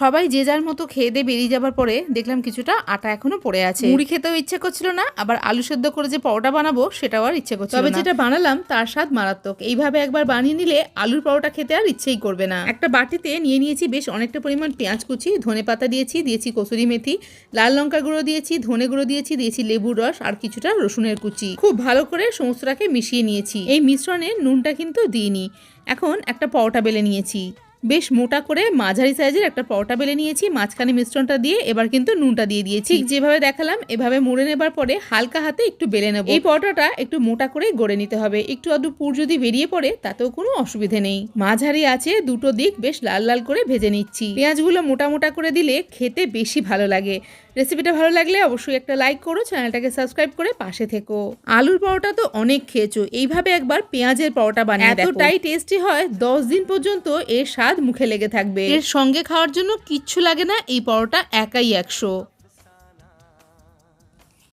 সবাই যে যার মতো খেয়ে দিয়ে বেরিয়ে যাবার পরে দেখলাম কিছুটা আটা এখনও পড়ে আছে। মুড়ি খেতেও ইচ্ছে করছিল না আবার আলু সেদ্ধ করে যে পরোটা বানাবো সেটাও আর ইচ্ছে করছিল তবে যেটা বানালাম তার স্বাদ মারাত্মক। এইভাবে একবার বানিয়ে নিলে আলুর পরোটা খেতে আর ইচ্ছেই করবে না। একটা বাটিতে নিয়ে নিয়েছি বেশ অনেকটা পরিমাণ পেঁয়াজ কুচি ধনে পাতা দিয়েছি দিয়েছি কসুরি মেথি লাল লঙ্কা গুঁড়ো দিয়েছি ধনে গুঁড়ো দিয়েছি দিয়েছি লেবুর রস আর কিছুটা রসুনের কুচি। খুব ভালো করে সমস্তটাকে মিশিয়ে নিয়েছি। এই মিশ্রণে নুনটা কিন্তু দিইনি। এখন একটা পরোটা বেলে নিয়েছি। বেশ মোটা করে মাঝারি সাইজের একটা পরোটা বেলে নিয়েছি মাঝখানে মিশ্রণটা দিয়ে এবার কিন্তু নুনটা দিয়ে দিয়েছি। যেভাবে দেখালাম এভাবে মুড়ে নেবার পরে হালকা হাতে একটু বেলে নেব। এই পরোটাটা একটু মোটা করে গড়ে নিতে হবে। একটু আধটু পুর যদি বেরিয়ে পড়ে তাতেও কোনো অসুবিধে নেই। মাঝারি আছে দুটো দিক বেশ লাল লাল করে ভেজে নিচ্ছি। পেঁয়াজগুলো মোটা মোটা করে দিলে খেতে বেশি ভালো লাগে। রেসিপিটা ভালো লাগলে অবশ্যই একটা লাইক করো চ্যানেলটাকে সাবস্ক্রাইব করে পাশে থেকো। আলুর পরোটা তো অনেক খেয়েছো। এইভাবে একবার পেঁয়াজের পরোটা বানিয়ে দেখো। এতটাই টেস্টি হয় দশ দিন পর্যন্ত এর স্বাদ মুখে লেগে থাকবে। এর সঙ্গে খাওয়ার জন্য কিচ্ছু লাগে না, এই পরোটা একাই একশো।